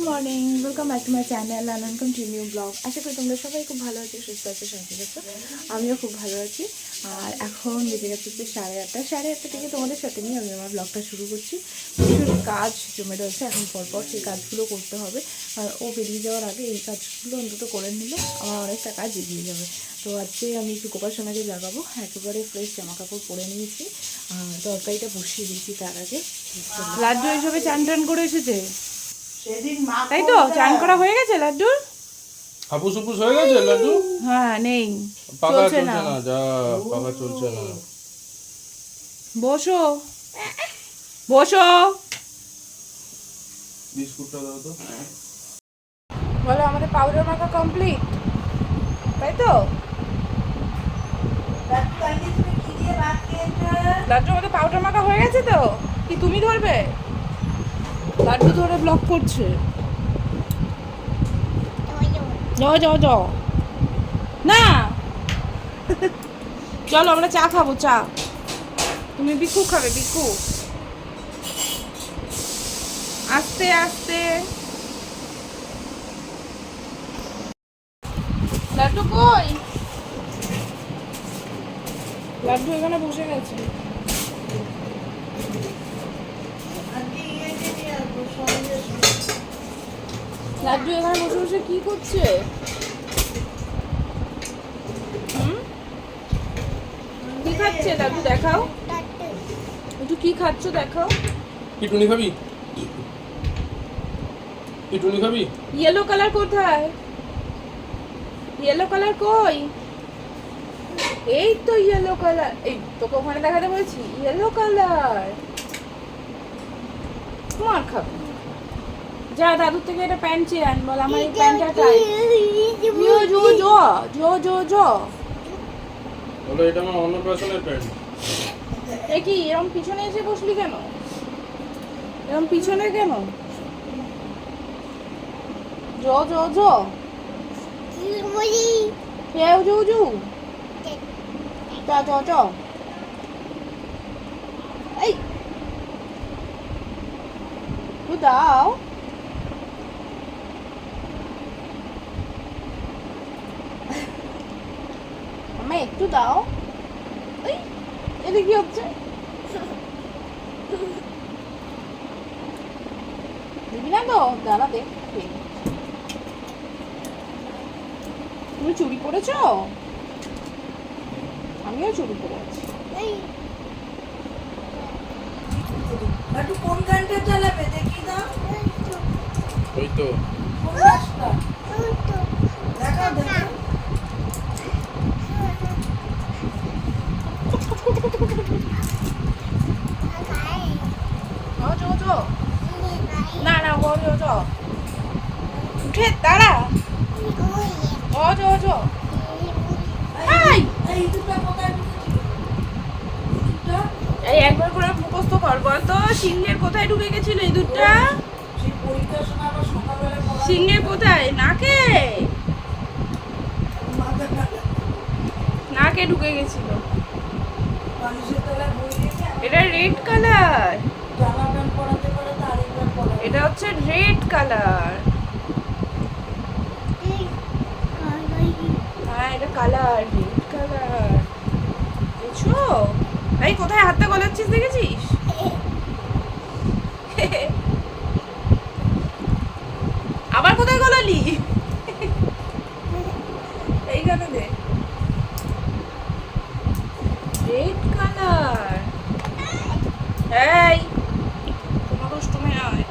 Good morning welcome back to my channel and continue vlog আশা করি তোমরা সবাই খুব ভালো আছো, সুস্থ আছো শান্তি আছো। আমিও খুব ভালো আছি। আর এখন বেজে গেছে হচ্ছে সাড়ে আটটা। সাড়ে আটটা থেকে তোমাদের সাথে নিয়ে আমি আমার ব্লগটা শুরু করছি। প্রচুর কাজ জমে রয়েছে। এখন পরপর সেই কাজগুলো করতে হবে। আর ও বেরিয়ে যাওয়ার আগে এই কাজগুলো অন্তত করে নিলে আমার অনেকটা কাজ এগিয়ে যাবে। তো আজকে আমি একটু গোপাসনাকে জাগাবো। একেবারে ফ্রেশ জামা কাপড় পরে নিয়েছি। তরকারিটা বসিয়ে দিয়েছি তার আগে। লাড্ডু এইসবে চান টান করে এসেছে? সেদিন মা তাই তো চান করা হয়ে গেছে লাড্ডুর হাপুস হুপুস হয়ে গেছে লাড্ডু? হ্যাঁ নেই পাকা চলছে না। যা পাকা চলছে না। বসো। বসো। বিস্কুটটা দাও তো। বলো আমাদের পাউডার মাখা কমপ্লিট? তাই তো? লাড্ডু আমাদের পাউডার মাখা হয়ে গেছে তো? কি তুমি ধরবে? লাড্ডু ধরে ব্লক করছে। যাও যাও যাও। না। চলো, আমরা চা খাব, চা। তুমি বিক্ষু খাবে বিক্ষু আস্তে আস্তে। লাড্ডু কই? লাড্ডু এখানে বসে গেছে আজকে ইয়েতে নিয়ে আসব সন্দেশ লাড্ডু এখানে বসে বসে কি করছে? হুম? কি খাচ্ছে? লাড্ডু দেখাও। একটু কি খাচ্ছ দেখাও। পিটুনি খাবি? পিটুনি খাবি? ইয়েলো কালার কোথায়? ইয়েলো কালার কই? এই তো ইয়েলো কালার এই তোকে ওখানে দেখাতে বলছি ইয়েলো কালার মার খাবে। যা দাদুর থেকে এটা প্যান্ট চেয়ে আন বল আমার এই প্যান্টটা চাই। জো জো জো জো জো জো। বলো এটা আমার অন্নপ্রাশনের প্যান্ট। এ কি এরম পিছনে এসে বসলি কেন? এরম পিছনে কেন? জ জ জ। কেউ জু জু। চ চ চ। এই। দাও আমি একটু দাও। এই এটা কি হচ্ছে? দিবি না তো দাঁড়া দেখ তুমি চুরি করেছ? আমিও চুরি করে আছি একটু কোন গানটা চালাবে দেখি দাও। ওই তো। কোন গাছটা দেখাও দেখাও ও চো চো না না ও চো চো উঠে দাঁড়া ও চো চো এই এই একবার করে মুখস্থ কর বল তো সিংহের কোথায় ঢুকে গেছিল এই দুধটা সিংহের কোথায় নাকে নাকে ঢুকে গেছিল এটা রেড কালার এটা হচ্ছে রেড কালার হ্যাঁ এটা কালার রেড কালার বুঝছ এই কোথায় হাতটা গলাচ্ছিস দেখেছিস? আবার কোথায় গলালি এইখানে দে রেড কালার এই তোমার দুষ্টুমি নয়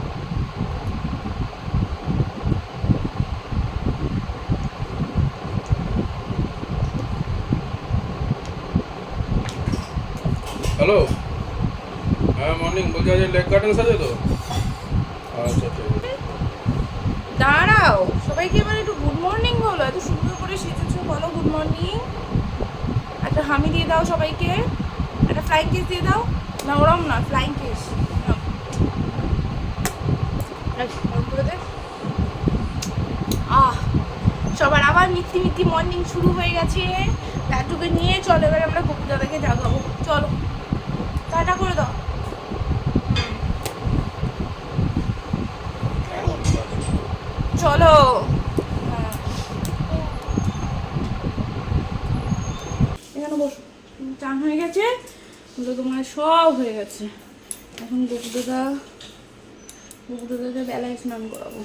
হ্যালো? হ্যাঁ মর্নিং বলছি আজ লেগ গার্ডেন্স আছে তো? আচ্ছা ঠিক দাঁড়াও, সবাইকে এবার একটু গুড মর্নিং বলো, এত সুন্দর করে সেজেছো, বলো গুড মর্নিং একটা হামি দিয়ে দাও সবাইকে, একটা ফ্লাইং কিস দিয়ে দাও। না, ওরম না ফ্লাইং কিস আহ, সবার আবার মিথ্যি মিথ্যি মর্নিং শুরু হয়ে গেছে। লাড্ডুকে নিয়ে চলো, এবার আমরা দাদাকে জাগাবো। চলো। টাটা করে দাও। চলো। এখানে বসো, চান হয়ে গেছে, ওগুলো তোমার সব হয়ে গেছে। এখন গপু দাদা, গপু দাদাকে বেলায় স্নান করাবো।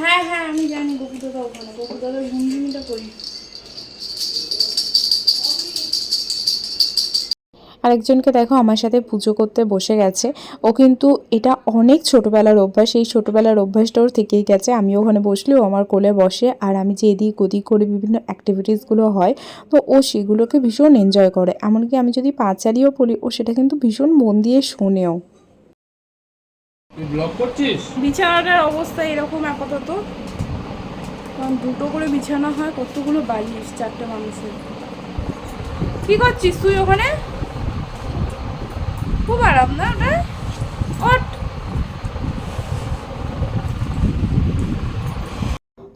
হ্যাঁ হ্যাঁ আমি জানি গপু দাদা ওখানে। গপু দাদার ঝুমঝুমিটা করি। আরেকজনকে দেখো আমার সাথে পুজো করতে বসে গেছে। ও কিন্তু এটা অনেক ছোটোবেলার অভ্যাস এই ছোটোবেলার অভ্যাসটা ওর থেকেই গেছে। আমি ওখানে বসলেও আমার কোলে বসে আর আমি যে এদিক ওদিক করে বিভিন্ন অ্যাক্টিভিটিসগুলো হয় তো ও সেগুলোকে ভীষণ এনজয় করে। এমনকি আমি যদি পা চালিয়েও বলি ও সেটা কিন্তু ভীষণ মন দিয়ে শোনেও। করছিস? বিছানাটার অবস্থা এরকম আপাতত। কারণ দুটো করে বিছানা হয় কতগুলো বালিশ চারটে মানুষের। কি করছিস তুই ওখানে? খুব আরাম না ওটা?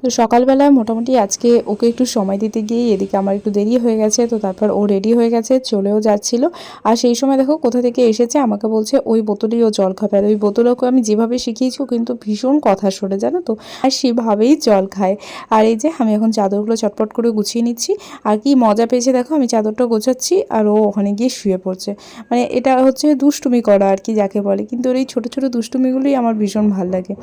তো সকালবেলায় মোটামুটি আজকে ওকে একটু সময় দিতে গিয়ে এদিকে আমার একটু দেরি হয়ে গেছে, তো তারপর ও রেডি হয়ে গেছে, চলেও যাচ্ছিল। আর সেই সময় দেখো কোথা থেকে এসেছে, আমাকে বলছে ওই বোতলেই ও জল খাবে। আর ওই বোতল ওকে আমি যেভাবে শিখিয়েছি কিন্তু ভীষণ কথা সরে জানো তো? আর সেভাবেই জল খায়। আর এই যে আমি এখন চাদরগুলো চটপট করে গুছিয়ে নিচ্ছি। আর কি মজা পেয়েছে দেখো, আমি চাদরটা গোছাচ্ছি আর ও ওখানে গিয়ে শুয়ে পড়ছে। মানে এটা হচ্ছে দুষ্টুমি করা আর কি যাকে বলে, কিন্তু ওর এই ছোটো ছোটো দুষ্টুমিগুলোই আমার ভীষণ ভালো লাগে।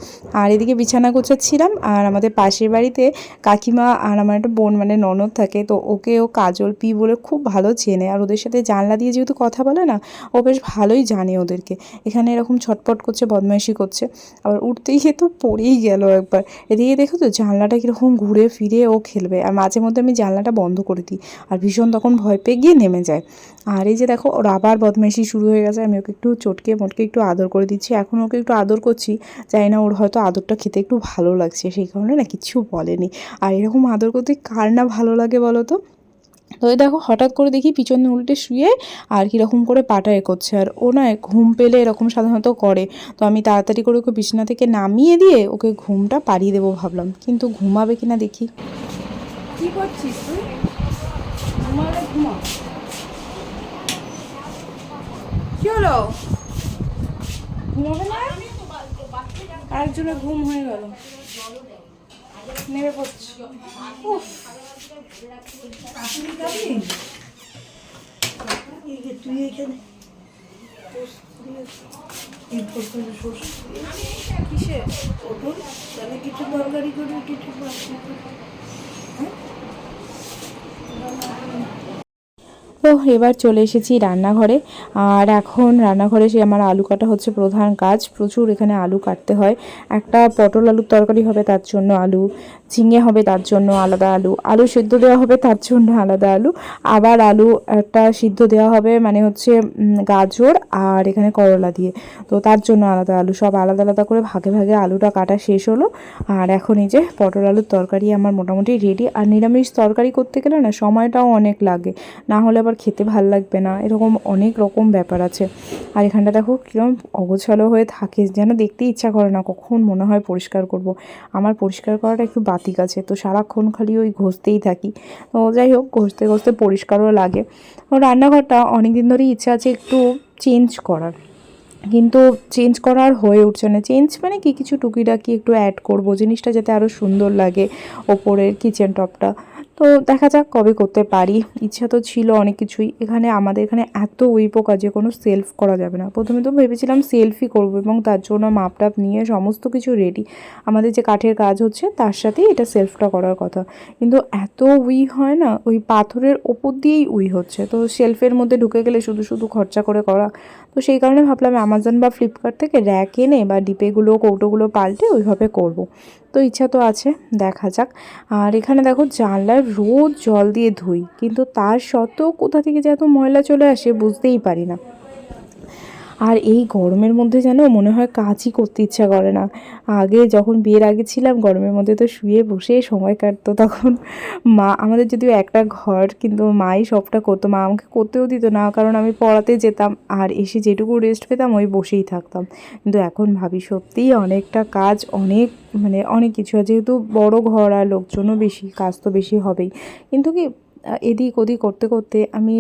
আর এদিকে বিছানা গোছাচ্ছিলাম আর আমাদের পাশের বাড়িতে কাকিমা আর আমার একটা বোন মানে ননদ থাকে, তো ওকে ও কাজল পি বলে খুব ভালো চেনে। আর ওদের সাথে জানলা দিয়ে যেহেতু কথা বলে না, ও বেশ ভালোই জানে ওদেরকে। এখানে এরকম ছটপট করছে, বদমাইশি করছে। আবার উঠতেই গিয়ে তো পড়েই গেল একবার। এদিকে দেখো তো, জানলাটা কীরকম ঘুরে ফিরে ও খেলবে। আর মাঝে মধ্যে আমি জানলাটা বন্ধ করে দিই। আর ভীষণ তখন ভয় পেয়ে গিয়ে নেমে যায়। আর এই যে দেখো, ওর আবার বদমাইশি শুরু হয়ে গেছে। আমি ওকে একটু চটকে মোটকে একটু আদর করে দিচ্ছি। এখন ওকে একটু আদর করছি। জানি না ওর হয়তো আদরটা খেতে একটু ভালো লাগছে। সেই কারণে না, কিছু বলেনি। আর এরকম আদর করতে কার না ভালো লাগে বলো তো? তো দেখো, হঠাৎ করে দেখি পিছনে উল্টে শুয়ে আর কীরকম করে পাটা এ করছে আর ও না ঘুম পেলে এরকম সাধারণত করে। তো আমি তাড়াতাড়ি করে ওকে বিছানা থেকে নামিয়ে দিয়ে ওকে ঘুমটা পাড়িয়ে দেবো ভাবলাম। কিন্তু ঘুমাবে দেখি। কি করছিস কি হলো? ঘুমাবে না? আরেকজনের ঘুম হয়ে গেল। নেমে পড়ছি। তুই এখানে। কিসে? পটল তাহলে কিছু তরকারি করে কিছু করে। তো এবার চলে এসেছি রান্নাঘরে। আর এখন রান্নাঘরে সে আমার আলু কাটা হচ্ছে প্রধান কাজ। প্রচুর এখানে আলু কাটতে হয়। একটা পটল আলুর তরকারি হবে তার জন্য আলু, ঝিঙে হবে তার জন্য আলাদা আলু আলু সিদ্ধ দেওয়া হবে তার জন্য আলাদা আলু, আবার আলু একটা সিদ্ধ দেওয়া হবে মানে হচ্ছে গাজর আর এখানে করলা দিয়ে। তো তার জন্য আলাদা আলু, সব আলাদা আলাদা করে ভাগে ভাগে আলুটা কাটা শেষ হলো। আর এখন এই যে পটল আলুর তরকারি আমার মোটামুটি রেডি আর নিরামিষ তরকারি করতে গেলে না সময়টাও অনেক লাগে। না হলে আবার খেতে ভালো লাগবে না, এরকম অনেক রকম ব্যাপার আছে। আর এখানটা দেখো কীরকম অগোছালো হয়ে থাকে, যেন দেখতে ইচ্ছা করে না, কখন মনে হয় পরিষ্কার করব। আমার পরিষ্কার করাটা একটু বাতিক আছে, তো সারাক্ষণ খালি ওই ঘষতেই থাকি। তো যাই হোক, ঘষতে ঘষতে পরিষ্কারও লাগে। রান্নাঘরটা অনেক দিন ধরেই ইচ্ছা আছে একটু চেঞ্জ করার। কিন্তু চেঞ্জ করার হয়ে উঠছে না। চেঞ্জ মানে কি? কিছু টুকিটাকি একটু অ্যাড করব, জিনিসটা যাতে আরও সুন্দর লাগে, ওপরের কিচেন টপটা তো দেখা যাক কবে করতে পারি। ইচ্ছা তো ছিল অনেক কিছুই। এখানে আমাদের এখানে এত উই পোকা যে কোনো সেলফ করা যাবে না। প্রথমে তো ভেবেছিলাম সেলফি করব এবং তার জন্য মাপ টাপ নিয়ে সমস্ত কিছু রেডি আমাদের যে কাঠের কাজ হচ্ছে তার সাথেই এটা সেলফটা করার কথা। কিন্তু এত উই হয় না, ওই পাথরের ওপর দিয়েই উই হচ্ছে। তো সেলফের মধ্যে ঢুকে গেলে শুধু শুধু খরচা করে করা। তো সেই কারণে ভাবলাম অ্যামাজন বা ফ্লিপকার্ট থেকে র্যাক এনে বা ডিপেগুলো কৌটোগুলো পাল্টে ওইভাবে করব। তো ইচ্ছা তো আছে, দেখা যাক। আর এখানে দেখো জানলার রোজ জল দিয়ে ধুই, কিন্তু তার সত্ত্বেও কোথা থেকে যে এত ময়লা চলে আসে বুঝতেই পারি না। আর এই গরমের মধ্যে যেন মনে হয় কাজই করতে ইচ্ছা করে না। আগে যখন বিয়ের আগে ছিলাম, গরমের মধ্যে তো শুয়ে বসে সময় কাটতো তখন মা, আমাদের যদিও একটা ঘর, কিন্তু মাই সবটা করতো। মা আমাকে করতেও দিত না, কারণ আমি পড়াতে যেতাম আর এসে যেটুকু রেস্ট পেতাম, ওই বসেই থাকতাম। কিন্তু এখন ভাবি সত্যিই অনেকটা কাজ, অনেক মানে অনেক কিছু আছে। যেহেতু বড় ঘর আর লোকজনও বেশি, কাজ তো বেশি হবেই। কিন্তু কি এদিক ওদিক করতে করতে আমি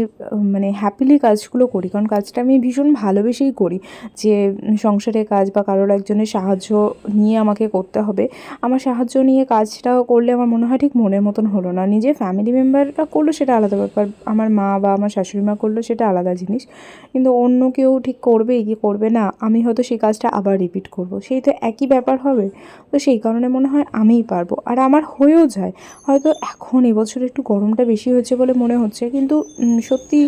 মানে হ্যাপিলি কাজগুলো করি। কারণ কাজটা আমি ভীষণ ভালোবেসেই করি যে, সংসারের কাজ বা কারোর একজনের সাহায্য নিয়ে আমাকে করতে হবে। আমার সাহায্য নিয়ে কাজটা করলে আমার মনে হয় ঠিক মনের মতন হলো না। নিজের ফ্যামিলি মেম্বাররা করল সেটা আলাদা ব্যাপার। আমার মা বা আমার শাশুড়ি মা করল সেটা আলাদা জিনিস। কিন্তু অন্য কেউ ঠিক করবে কি করবে না, আমি হয়তো সেই কাজটা আবার রিপিট করব। সেই তো একই ব্যাপার হবে। তো সেই কারণে মনে হয় আমিই পারব। আর আমার হয়েও যায়। হয়তো এখন এবছর একটু গরমটা বেশি হয়েছে বলে মনে হচ্ছে। কিন্তু সত্যি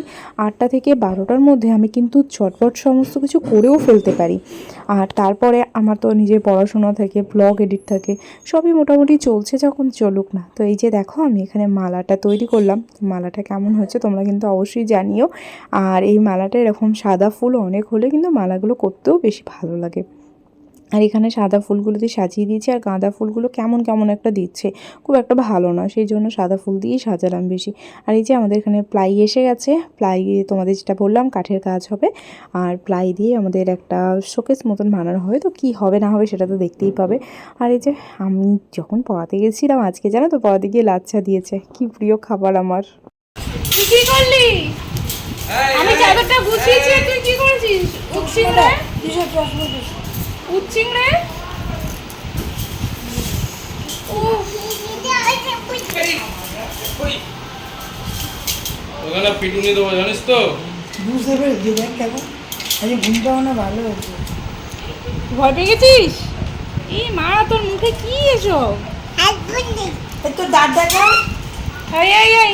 আটটা থেকে বারোটার মধ্যে আমি কিন্তু চটপট সমস্ত কিছু করেও ফেলতে পারি। আর তারপরে আমার তো নিজের পড়াশোনা থাকে ব্লগ এডিট থাকে, সবই মোটামুটি চলছে যখন চলুক না। তো এই যে দেখো, আমি এখানে মালাটা তৈরি করলাম। মালাটা কেমন হচ্ছে তোমরা কিন্তু অবশ্যই জানিও। আর এই মালাটা এরকম সাদা ফুল অনেক হলে কিন্তু মালাগুলো করতেও বেশি ভালো লাগে। আর এখানে সাদা ফুলগুলো দিয়ে সাজিয়ে দিয়েছি আর গাঁদা ফুলগুলো কেমন কেমন একটা দিচ্ছে খুব একটা ভালো না সেই জন্য সাদা ফুল দিয়েই সাজালাম বেশি। আর এই যে আমাদের এখানে প্লাই এসে গেছে প্লাই তোমাদের যেটা বললাম কাঠের কাজ হবে আর প্লাই দিয়ে আমাদের একটা শোকেস মতন বানানো হবে তো কি হবে না হবে সেটা তো দেখতেই পাবে। আর এই যে আমি যখন পড়াতে গেছিলাম আজকে জানো তো পড়াতে গিয়ে লাচ্ছা দিয়েছে কি প্রিয় খাবার আমার। কি করলি? আমি চাদরটা গুছিয়েছি তুই কি করেছিস? চশমা ওখানে পিটুনি দেবো জানিস তো? বুঝতে পেরেছি দেখ কেমন। আজকে ঘুমটাও না ভালো হয়েছে। ভয় পেয়ে গেছিস? এই মা তোর মুখে কি এসব? এই তো দাঁত দেখা? এই এই এই।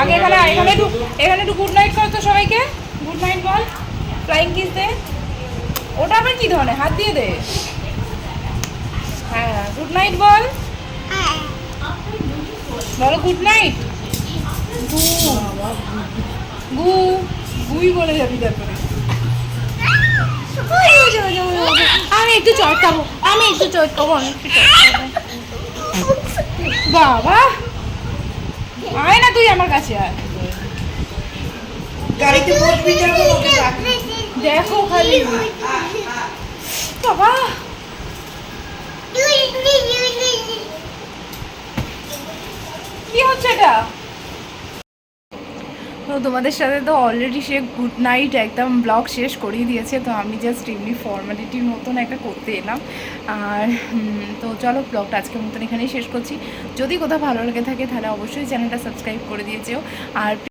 আগে এখানে এখানে একটু এখানে একটু গুড নাইট কর তো সবাইকে। গুড নাইট বল। ফ্লাইং কিস দে। ওটা আবার কি ধরনের? হাত দিয়ে দে। হ্যাঁ গুড নাইট বল। বলো গুড নাইট গু। গু। গুই বলে যাবি তারপরে। আমি একটু চটকাবো আমি একটু চটকাবো আমি বাবা। আয় না তুই আমার কাছে আয়। গাড়িতে বসবি যাব ওকে। দেখো খালি। বাবা। কি হচ্ছে এটা? তোমাদের সাথে তো অলরেডি সে গুড নাইট একদম ব্লগ শেষ করিয়ে দিয়েছে, তো আমি জাস্ট এমনি ফর্মালিটির মতন একটা করতে এলাম। আর তো চলো ব্লগটা আজকের মতন এখানেই শেষ করছি। যদি কোথাও ভালো লেগে থাকে তাহলে অবশ্যই চ্যানেলটা সাবস্ক্রাইব করে দিয়েছেও আর